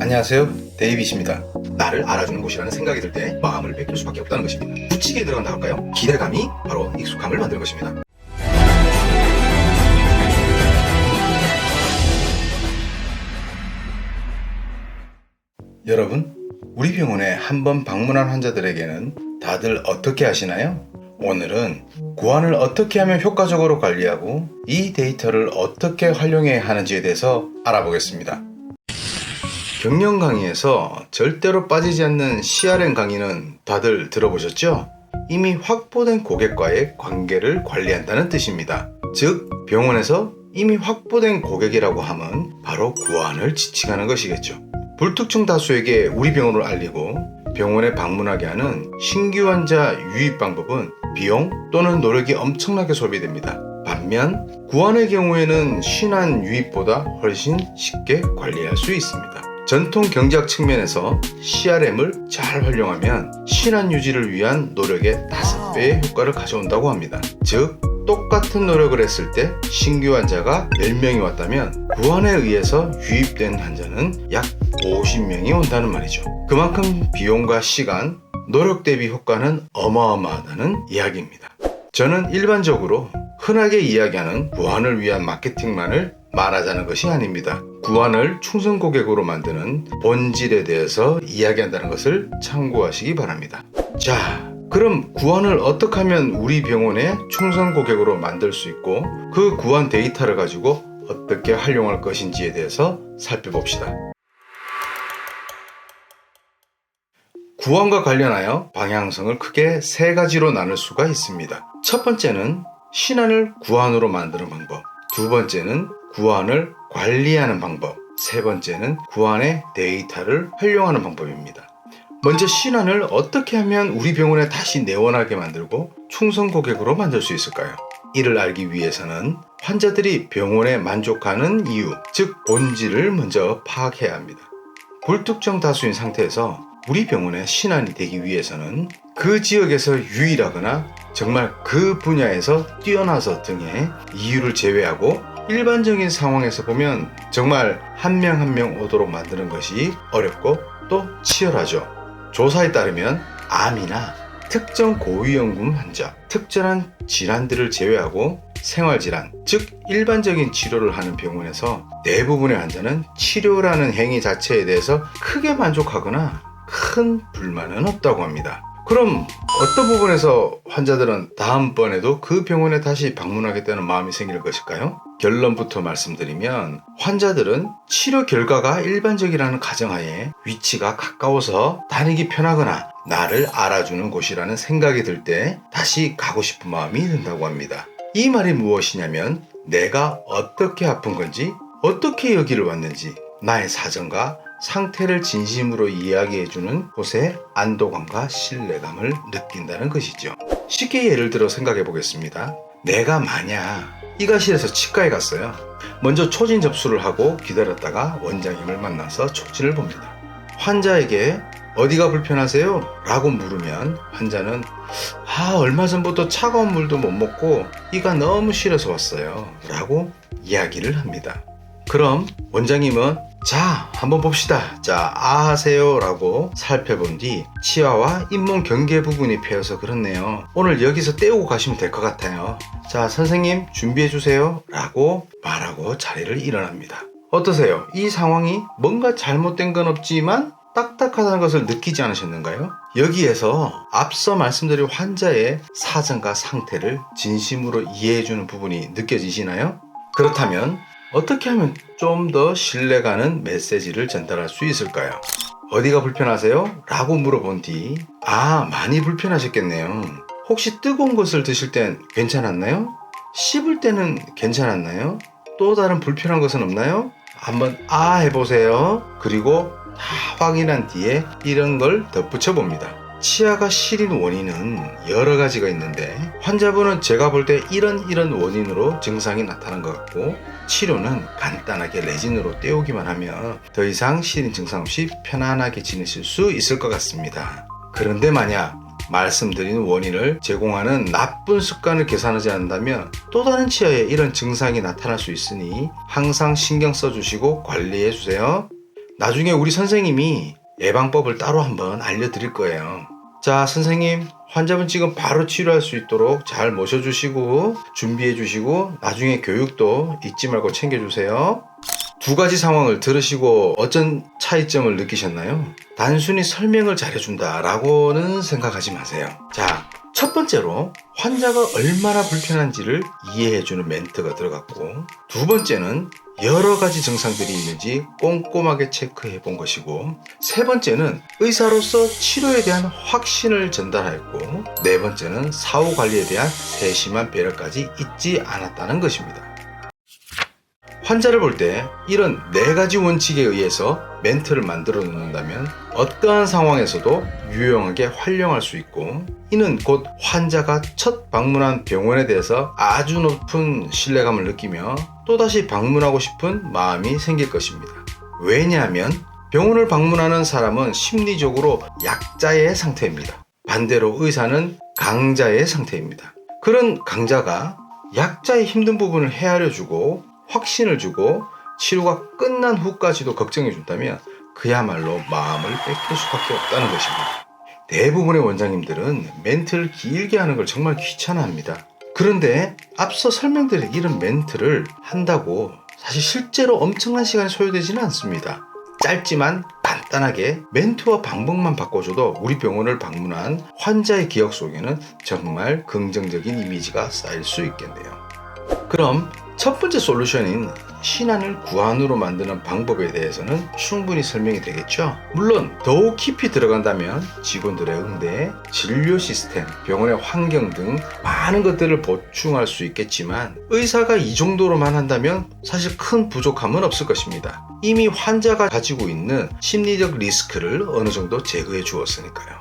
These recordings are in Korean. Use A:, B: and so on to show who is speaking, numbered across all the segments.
A: 안녕하세요. 데이빗입니다. 나를 알아주는 곳이라는 생각이 들 때 마음을 뺏길 수밖에 없다는 것입니다. 굳히게 들어간다 할까요? 기대감이 바로 익숙함을 만드는 것입니다. 여러분, 우리 병원에 한 번 방문한 환자들에게는 다들 어떻게 하시나요? 오늘은 구안을 어떻게 하면 효과적으로 관리하고 이 데이터를 어떻게 활용해야 하는지에 대해서 알아보겠습니다. 경영 강의에서 절대로 빠지지 않는 CRM 강의는 다들 들어보셨죠? 이미 확보된 고객과의 관계를 관리한다는 뜻입니다. 즉, 병원에서 이미 확보된 고객이라고 하면 바로 구안을 지칭하는 것이겠죠. 불특정 다수에게 우리 병원을 알리고 병원에 방문하게 하는 신규 환자 유입 방법은 비용 또는 노력이 엄청나게 소비됩니다. 반면 구안의 경우에는 신한 유입보다 훨씬 쉽게 관리할 수 있습니다. 전통 경제학 측면에서 CRM을 잘 활용하면 신한 유지를 위한 노력의 5배의 효과를 가져온다고 합니다. 즉, 똑같은 노력을 했을 때 신규 환자가 10명이 왔다면 구안에 의해서 유입된 환자는 약 50명이 온다는 말이죠. 그만큼 비용과 시간, 노력 대비 효과는 어마어마하다는 이야기입니다. 저는 일반적으로 흔하게 이야기하는 구안을 위한 마케팅만을 말하자는 것이 아닙니다. 구안을 충성 고객으로 만드는 본질에 대해서 이야기한다는 것을 참고하시기 바랍니다. 자, 그럼 구안을 어떻게 하면 우리 병원의 충성 고객으로 만들 수 있고 그 구안 데이터를 가지고 어떻게 활용할 것인지에 대해서 살펴봅시다. 구안과 관련하여 방향성을 크게 세 가지로 나눌 수가 있습니다. 첫 번째는 신안을 구안으로 만드는 방법. 두 번째는 구안을 관리하는 방법. 세 번째는 구안의 데이터를 활용하는 방법입니다. 먼저 신안을 어떻게 하면 우리 병원에 다시 내원하게 만들고 충성 고객으로 만들 수 있을까요? 이를 알기 위해서는 환자들이 병원에 만족하는 이유, 즉 본질을 먼저 파악해야 합니다. 불특정 다수인 상태에서 우리 병원에 신안이 되기 위해서는 그 지역에서 유일하거나 정말 그 분야에서 뛰어나서 등의 이유를 제외하고 일반적인 상황에서 보면 정말 한 명 한 명 오도록 만드는 것이 어렵고 또 치열하죠. 조사에 따르면 암이나 특정 고위험군 환자, 특정한 질환들을 제외하고 생활질환, 즉 일반적인 치료를 하는 병원에서 대부분의 환자는 치료라는 행위 자체에 대해서 크게 만족하거나 큰 불만은 없다고 합니다. 그럼 어떤 부분에서 환자들은 다음번에도 그 병원에 다시 방문하겠다는 마음이 생길 것일까요? 결론부터 말씀드리면 환자들은 치료 결과가 일반적이라는 가정하에 위치가 가까워서 다니기 편하거나 나를 알아주는 곳이라는 생각이 들 때 다시 가고 싶은 마음이 든다고 합니다. 이 말이 무엇이냐면 내가 어떻게 아픈 건지 어떻게 여기를 왔는지 나의 사정과 상태를 진심으로 이야기해주는 곳에 안도감과 신뢰감을 느낀다는 것이죠. 쉽게 예를 들어 생각해 보겠습니다. 내가 만약 이가실에서 치과에 갔어요. 먼저 초진 접수를 하고 기다렸다가 원장님을 만나서 촉진을 봅니다. 환자에게 어디가 불편하세요? 라고 물으면 환자는 아 얼마 전부터 차가운 물도 못 먹고 이가 너무 싫어서 왔어요 라고 이야기를 합니다. 그럼 원장님은 자, 한번 봅시다. 자, 아 하세요. 라고 살펴본 뒤 치아와 잇몸 경계 부분이 패여서 그렇네요. 오늘 여기서 떼우고 가시면 될 것 같아요. 자, 선생님 준비해 주세요. 라고 말하고 자리를 일어납니다. 어떠세요? 이 상황이 뭔가 잘못된 건 없지만 딱딱하다는 것을 느끼지 않으셨는가요? 여기에서 앞서 말씀드린 환자의 사정과 상태를 진심으로 이해해주는 부분이 느껴지시나요? 그렇다면 어떻게 하면 좀 더 신뢰가는 메시지를 전달할 수 있을까요? 어디가 불편하세요? 라고 물어본 뒤, 아, 많이 불편하셨겠네요. 혹시 뜨거운 것을 드실 땐 괜찮았나요? 씹을 때는 괜찮았나요? 또 다른 불편한 것은 없나요? 한번 아 해보세요. 그리고 다 확인한 뒤에 이런 걸 덧붙여 봅니다. 치아가 시린 원인은 여러 가지가 있는데 환자분은 제가 볼 때 이런 이런 원인으로 증상이 나타난 것 같고 치료는 간단하게 레진으로 떼우기만 하면 더 이상 시린 증상 없이 편안하게 지내실 수 있을 것 같습니다. 그런데 만약 말씀드린 원인을 제공하는 나쁜 습관을 개선하지 않는다면 또 다른 치아에 이런 증상이 나타날 수 있으니 항상 신경 써주시고 관리해 주세요. 나중에 우리 선생님이 예방법을 따로 한번 알려드릴 거예요. 자, 선생님, 환자분 지금 바로 치료할 수 있도록 잘 모셔주시고, 준비해주시고, 나중에 교육도 잊지 말고 챙겨주세요. 두 가지 상황을 들으시고 어떤 차이점을 느끼셨나요? 단순히 설명을 잘해준다라고는 생각하지 마세요. 자, 첫 번째로 환자가 얼마나 불편한지를 이해해주는 멘트가 들어갔고, 두 번째는 여러 가지 증상들이 있는지 꼼꼼하게 체크해 본 것이고, 세 번째는 의사로서 치료에 대한 확신을 전달하였고, 네 번째는 사후 관리에 대한 세심한 배려까지 잊지 않았다는 것입니다. 환자를 볼 때 이런 네 가지 원칙에 의해서 멘트를 만들어 놓는다면 어떠한 상황에서도 유용하게 활용할 수 있고 이는 곧 환자가 첫 방문한 병원에 대해서 아주 높은 신뢰감을 느끼며 또다시 방문하고 싶은 마음이 생길 것입니다. 왜냐하면 병원을 방문하는 사람은 심리적으로 약자의 상태입니다. 반대로 의사는 강자의 상태입니다. 그런 강자가 약자의 힘든 부분을 헤아려 주고 확신을 주고 치료가 끝난 후까지도 걱정해 준다면 그야말로 마음을 뺏길 수밖에 없다는 것입니다. 대부분의 원장님들은 멘트를 길게 하는 걸 정말 귀찮아합니다. 그런데 앞서 설명드린 이런 멘트를 한다고 사실 실제로 엄청난 시간이 소요되지는 않습니다. 짧지만 간단하게 멘트와 방법만 바꿔줘도 우리 병원을 방문한 환자의 기억 속에는 정말 긍정적인 이미지가 쌓일 수 있겠네요. 그럼 첫 번째 솔루션인 신안을 구안으로 만드는 방법에 대해서는 충분히 설명이 되겠죠. 물론 더욱 깊이 들어간다면 직원들의 응대, 진료 시스템, 병원의 환경 등 많은 것들을 보충할 수 있겠지만 의사가 이 정도로만 한다면 사실 큰 부족함은 없을 것입니다. 이미 환자가 가지고 있는 심리적 리스크를 어느 정도 제거해 주었으니까요.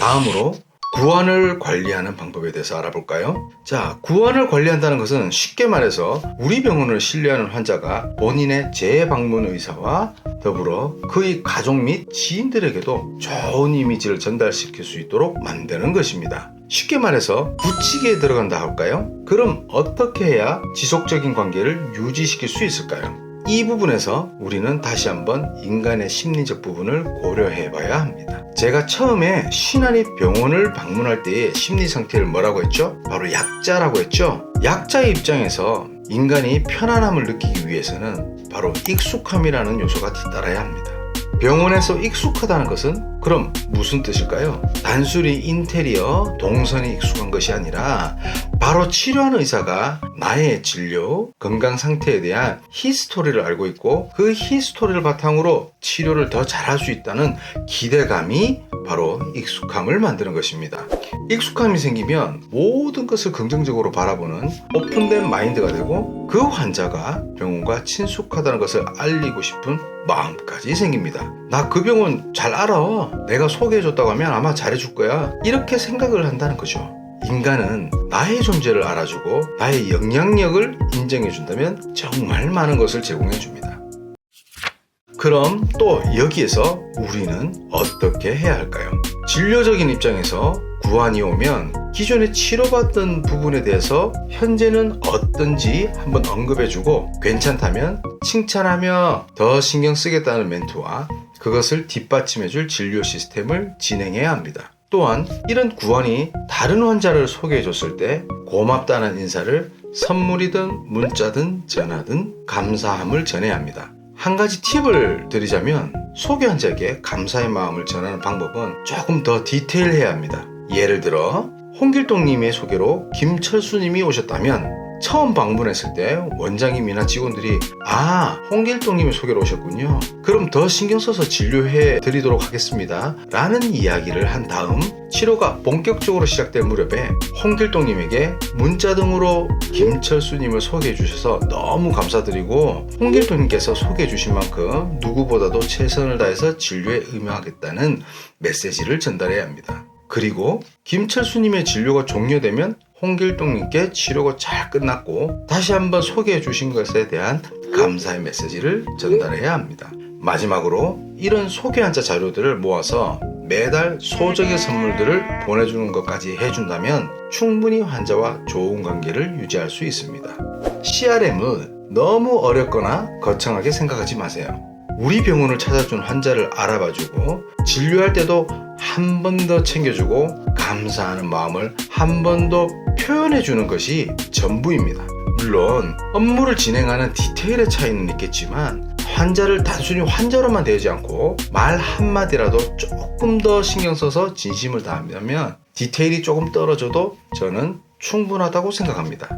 A: 다음으로 구안을 관리하는 방법에 대해서 알아볼까요? 자, 구안을 관리한다는 것은 쉽게 말해서 우리 병원을 신뢰하는 환자가 본인의 재방문 의사와 더불어 그의 가족 및 지인들에게도 좋은 이미지를 전달시킬 수 있도록 만드는 것입니다. 쉽게 말해서 붙이기에 들어간다 할까요? 그럼 어떻게 해야 지속적인 관계를 유지시킬 수 있을까요? 이 부분에서 우리는 다시 한번 인간의 심리적 부분을 고려해 봐야 합니다. 제가 처음에 신안이 병원을 방문할 때의 심리 상태를 뭐라고 했죠? 바로 약자라고 했죠? 약자의 입장에서 인간이 편안함을 느끼기 위해서는 바로 익숙함이라는 요소가 뒤따라야 합니다. 병원에서 익숙하다는 것은 그럼 무슨 뜻일까요? 단순히 인테리어, 동선이 익숙한 것이 아니라 바로 치료하는 의사가 나의 진료, 건강 상태에 대한 히스토리를 알고 있고 그 히스토리를 바탕으로 치료를 더 잘할 수 있다는 기대감이 바로 익숙함을 만드는 것입니다. 익숙함이 생기면 모든 것을 긍정적으로 바라보는 오픈된 마인드가 되고 그 환자가 병원과 친숙하다는 것을 알리고 싶은 마음까지 생깁니다. 나 그 병원 잘 알아. 내가 소개해줬다고 하면 아마 잘해줄 거야. 이렇게 생각을 한다는 거죠. 인간은 나의 존재를 알아주고 나의 영향력을 인정해준다면 정말 많은 것을 제공해줍니다. 그럼 또 여기에서 우리는 어떻게 해야 할까요? 진료적인 입장에서 구안이 오면 기존에 치료받던 부분에 대해서 현재는 어떤지 한번 언급해주고 괜찮다면 칭찬하며 더 신경 쓰겠다는 멘트와 그것을 뒷받침해줄 진료 시스템을 진행해야 합니다. 또한 이런 구원이 다른 환자를 소개해줬을 때 고맙다는 인사를 선물이든 문자든 전화든 감사함을 전해야 합니다. 한 가지 팁을 드리자면 소개 환자에게 감사의 마음을 전하는 방법은 조금 더 디테일해야 합니다. 예를 들어 홍길동님의 소개로 김철수님이 오셨다면 처음 방문했을 때 원장님이나 직원들이 아 홍길동님이 소개로 오셨군요. 그럼 더 신경 써서 진료해 드리도록 하겠습니다. 라는 이야기를 한 다음 치료가 본격적으로 시작될 무렵에 홍길동님에게 문자 등으로 김철수님을 소개해 주셔서 너무 감사드리고 홍길동님께서 소개해 주신 만큼 누구보다도 최선을 다해서 진료에 임하겠다는 메시지를 전달해야 합니다 그리고 김철수님의 진료가 종료되면 홍길동님께 치료가 잘 끝났고 다시 한번 소개해 주신 것에 대한 감사의 메시지를 전달해야 합니다. 마지막으로 이런 소개 환자 자료들을 모아서 매달 소정의 선물들을 보내주는 것까지 해준다면 충분히 환자와 좋은 관계를 유지할 수 있습니다. CRM은 너무 어렵거나 거창하게 생각하지 마세요. 우리 병원을 찾아준 환자를 알아봐주고 진료할 때도 한 번 더 챙겨주고 감사하는 마음을 한 번 더 표현해주는 것이 전부입니다. 물론 업무를 진행하는 디테일의 차이는 있겠지만 환자를 단순히 환자로만 대하지 않고 말 한마디라도 조금 더 신경 써서 진심을 다하면 디테일이 조금 떨어져도 저는 충분하다고 생각합니다.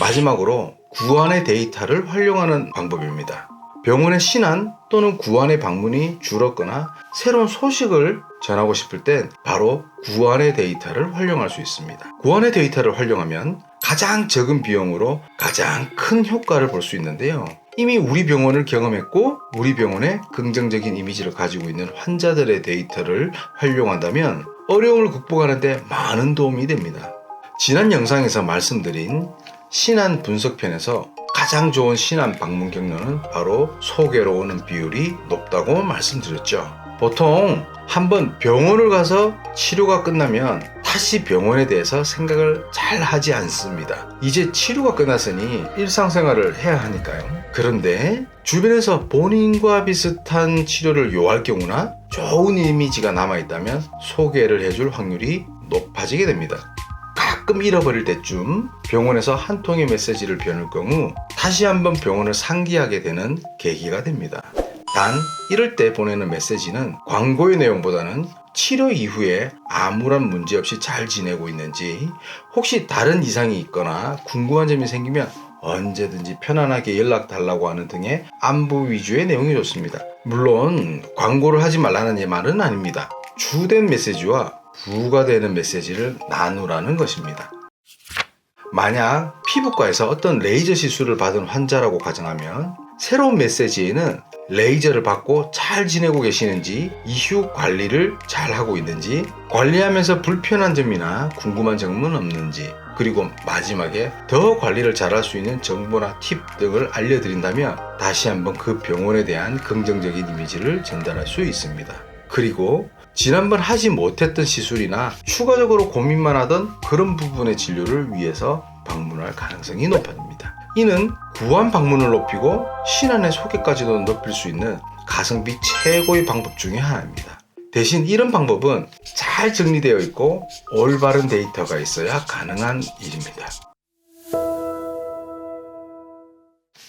A: 마지막으로 구안의 데이터를 활용하는 방법입니다. 병원의 신안 또는 구안의 방문이 줄었거나 새로운 소식을 전하고 싶을 땐 바로 구안의 데이터를 활용할 수 있습니다. 구안의 데이터를 활용하면 가장 적은 비용으로 가장 큰 효과를 볼 수 있는데요. 이미 우리 병원을 경험했고 우리 병원의 긍정적인 이미지를 가지고 있는 환자들의 데이터를 활용한다면 어려움을 극복하는데 많은 도움이 됩니다. 지난 영상에서 말씀드린 신안 분석편에서 가장 좋은 신안 방문 경로는 바로 소개로 오는 비율이 높다고 말씀드렸죠. 보통 한번 병원을 가서 치료가 끝나면 다시 병원에 대해서 생각을 잘 하지 않습니다. 이제 치료가 끝났으니 일상생활을 해야 하니까요. 그런데 주변에서 본인과 비슷한 치료를 요할 경우나 좋은 이미지가 남아있다면 소개를 해줄 확률이 높아지게 됩니다. 가끔 잃어버릴 때쯤 병원에서 한 통의 메시지를 변할 경우 다시 한번 병원을 상기하게 되는 계기가 됩니다. 단 이럴 때 보내는 메시지는 광고의 내용보다는 치료 이후에 아무런 문제 없이 잘 지내고 있는지 혹시 다른 이상이 있거나 궁금한 점이 생기면 언제든지 편안하게 연락 달라고 하는 등의 안부 위주의 내용이 좋습니다. 물론 광고를 하지 말라는 말은 아닙니다. 주된 메시지와 부가 되는 메시지를 나누라는 것입니다. 만약 피부과에서 어떤 레이저 시술을 받은 환자라고 가정하면 새로운 메시지에는 레이저를 받고 잘 지내고 계시는지 이후 관리를 잘 하고 있는지 관리하면서 불편한 점이나 궁금한 점은 없는지 그리고 마지막에 더 관리를 잘할 수 있는 정보나 팁 등을 알려드린다면 다시 한번 그 병원에 대한 긍정적인 이미지를 전달할 수 있습니다. 그리고 지난번 하지 못했던 시술이나 추가적으로 고민만 하던 그런 부분의 진료를 위해서 방문할 가능성이 높아집니다. 이는 구안 방문을 높이고 신안의 소개까지도 높일 수 있는 가성비 최고의 방법 중에 하나입니다. 대신 이런 방법은 잘 정리되어 있고 올바른 데이터가 있어야 가능한 일입니다.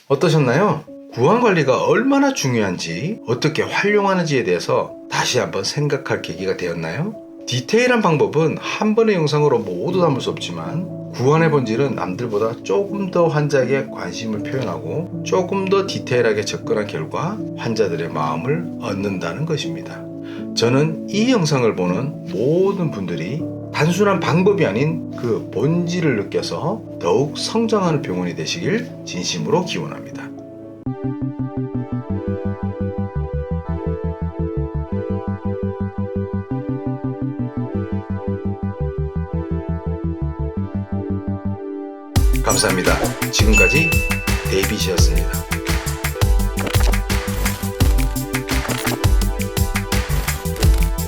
A: 어떠셨나요? 구안 관리가 얼마나 중요한지 어떻게 활용하는지에 대해서 다시 한번 생각할 계기가 되었나요? 디테일한 방법은 한 번의 영상으로 모두 담을 수 없지만 구안의 본질은 남들보다 조금 더 환자에게 관심을 표현하고 조금 더 디테일하게 접근한 결과 환자들의 마음을 얻는다는 것입니다. 저는 이 영상을 보는 모든 분들이 단순한 방법이 아닌 그 본질을 느껴서 더욱 성장하는 병원이 되시길 진심으로 기원합니다. 감사합니다. 지금까지 데이빗이었습니다.